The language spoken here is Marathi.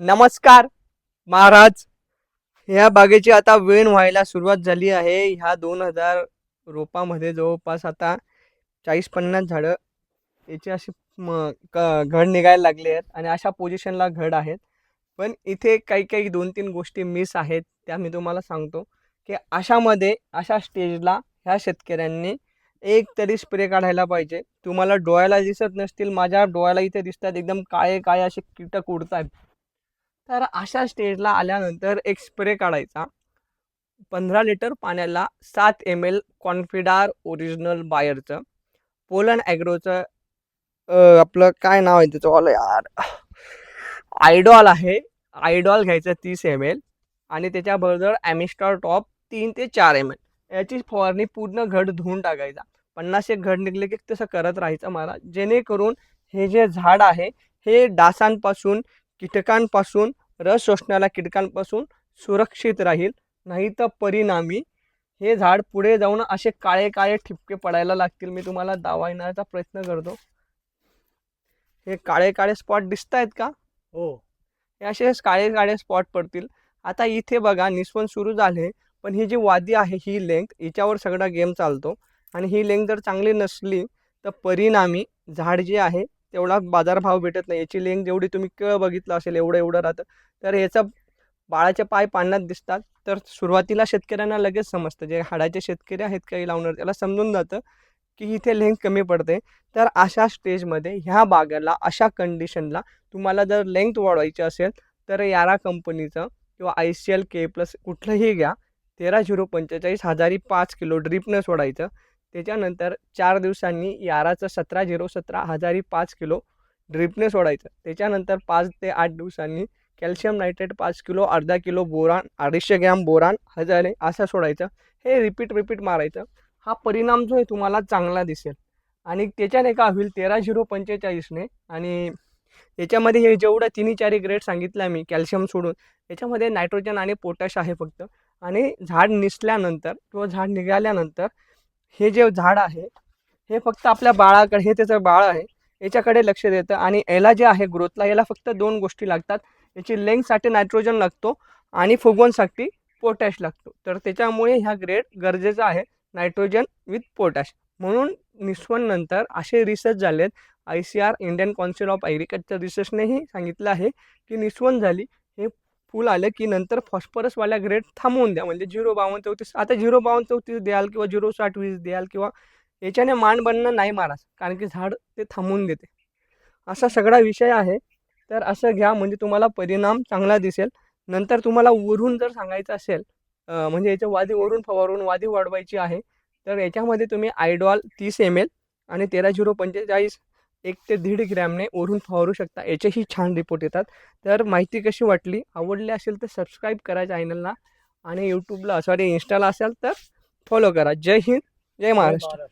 नमस्कार महाराज. ह्या बागेची आता वेण व्हायला सुरुवात झाली आहे. ह्या दोन हजार रोपामध्ये जवळपास आता चाळीस पन्नास झाडं याची अशी क घड निघायला लागले आहेत आणि अशा पोझिशनला घड आहेत. पण इथे काही काही दोन तीन गोष्टी मिस आहेत त्या मी तुम्हाला सांगतो. की अशामध्ये अशा स्टेजला ह्या शेतकऱ्यांनी एक तरी स्प्रे काढायला पाहिजे. तुम्हाला डोळ्याला दिसत नसतील माझ्या डोळ्याला इथे दिसतात एकदम काळे काळे असे कीटक उडतात तर अशा स्टेजला आल्यानंतर एक स्प्रे काढायचा. पंधरा लिटर पाण्याला सात एम एल कॉन्फिडार ओरिजिनल बायरचं. पोलन ॲग्रोचं आपलं काय नाव आहे त्याचं? वालं यार. आयडॉल आहे. आयडॉल घ्यायचं तीस एम एल आणि त्याच्याबरोबर ॲमिस्टॉर टॉप तीन ते चार एम एल याची फवारणी पूर्ण घड धुवून टाकायचा. पन्नास एक घड निघले की तसं करत राहायचं मला. जेणेकरून हे जे झाड आहे हे डासांपासून कीटकांपासून रस शोषणाऱ्या कीटकांपासून सुरक्षित राहील नाही तर परिणामी हे झाड पुढे जाऊन असे काळे काळे ठिपके पडायला लागतील. मी तुम्हाला दावायण्याचा प्रयत्न करतो. हे काळे काळे स्पॉट दिसत आहेत का? हो. हे असे काळे काळे स्पॉट पडतील. आता इथे बघा निस्वन सुरू झाले पण ही जी वादी आहे ही लेंथ हिच्यावर सगळा गेम चालतो. आणि ही लेंथ जर चांगली नसली तर परिणामी झाड जे आहे तेवढा बाजारभाव भेटत नाही. याची लेंग जेवढी तुम्ही केळं बघितलं असेल एवढं एवढं राहतं. तर याचं बाळाचे पाय पाण्यात दिसतात. तर सुरुवातीला शेतकऱ्यांना लगेच समजतं. जे हाडाचे शेतकरी आहेत काही लावणार त्याला समजून जातं की इथे लेंग कमी पडते. तर अशा स्टेजमध्ये ह्या बागेला अशा कंडिशनला तुम्हाला जर लेंथ वाढवायची असेल तर यारा कंपनीचं किंवा I C L K plus कुठलंही घ्या. तेरा झिरो पंचेचाळीस हजारी पाच किलो ड्रिपनं सोडायचं. त्याच्यानंतर चार दिवसांनी याराचं सतरा झिरो सतरा हजारी पाच किलो ड्रिपने सोडायचं. त्याच्यानंतर पाच ते आठ दिवसांनी कॅल्शियम नायट्रेट पाच किलो अर्धा किलो बोरान अडीचशे ग्रॅम बोरान हजारे असं सोडायचं. हे रिपीट रिपीट मारायचं. हा परिणाम जो आहे तुम्हाला चांगला दिसेल. आणि त्याच्याने का होईल तेरा झिरो पंचेचाळीसने आणि याच्यामध्ये हे जेवढं तिन्ही चारी ग्रेड सांगितलं मी कॅल्शियम सोडून याच्यामध्ये नायट्रोजन आणि पोटॅश आहे फक्त. आणि झाड निसल्यानंतर किंवा झाड निघाल्यानंतर हे जे झाड आहे हे फक्त आपल्या बाळाकडे हे त्याचं बाळ आहे याच्याकडे लक्ष देतं. आणि याला जे आहे ग्रोथला याला फक्त दोन गोष्टी लागतात. याची लेंगसाठी नायट्रोजन लागतो आणि फुगवणसाठी पोटॅश लागतो. तर त्याच्यामुळे ह्या ग्रेड गरजेचा आहे नायट्रोजन विथ पोटॅश. म्हणून निस्वननंतर असे रिसर्च झालेत. I C R Indian council of agriculture रिसर्चनेही सांगितलं आहे की निस्वन झाली हे फुल आलं की नंतर फॉस्फरसवाल्या ग्रेड थांबवून द्या. म्हणजे झिरो बावन्न चौतीस आता झिरो बावन्न चौतीस द्याल किंवा झिरो साठ वीस द्याल किंवा याच्याने मान बनणं नाही मारास कारण की झाड ते थांबवून देते. असा सगळा विषय आहे. तर असं घ्या म्हणजे तुम्हाला परिणाम चांगला दिसेल. नंतर तुम्हाला वरून जर सांगायचं असेल म्हणजे याच्या वादी वरून फवारून वादी वाढवायची आहे तर याच्यामध्ये तुम्ही आयडॉल तीस एम एल आणि तेरा झिरो पंचेचाळीस एक ते दीड ग्रॅमने वरून फवारू शकता. याचेही छान रिपोर्ट येतात. तर माहिती कशी वाटली? आवडली असेल तर सबस्क्राईब करा चॅनलला आणि यूट्यूबला सॉरी इन्स्टाला असेल तर फॉलो करा. जय हिंद जय महाराष्ट्र.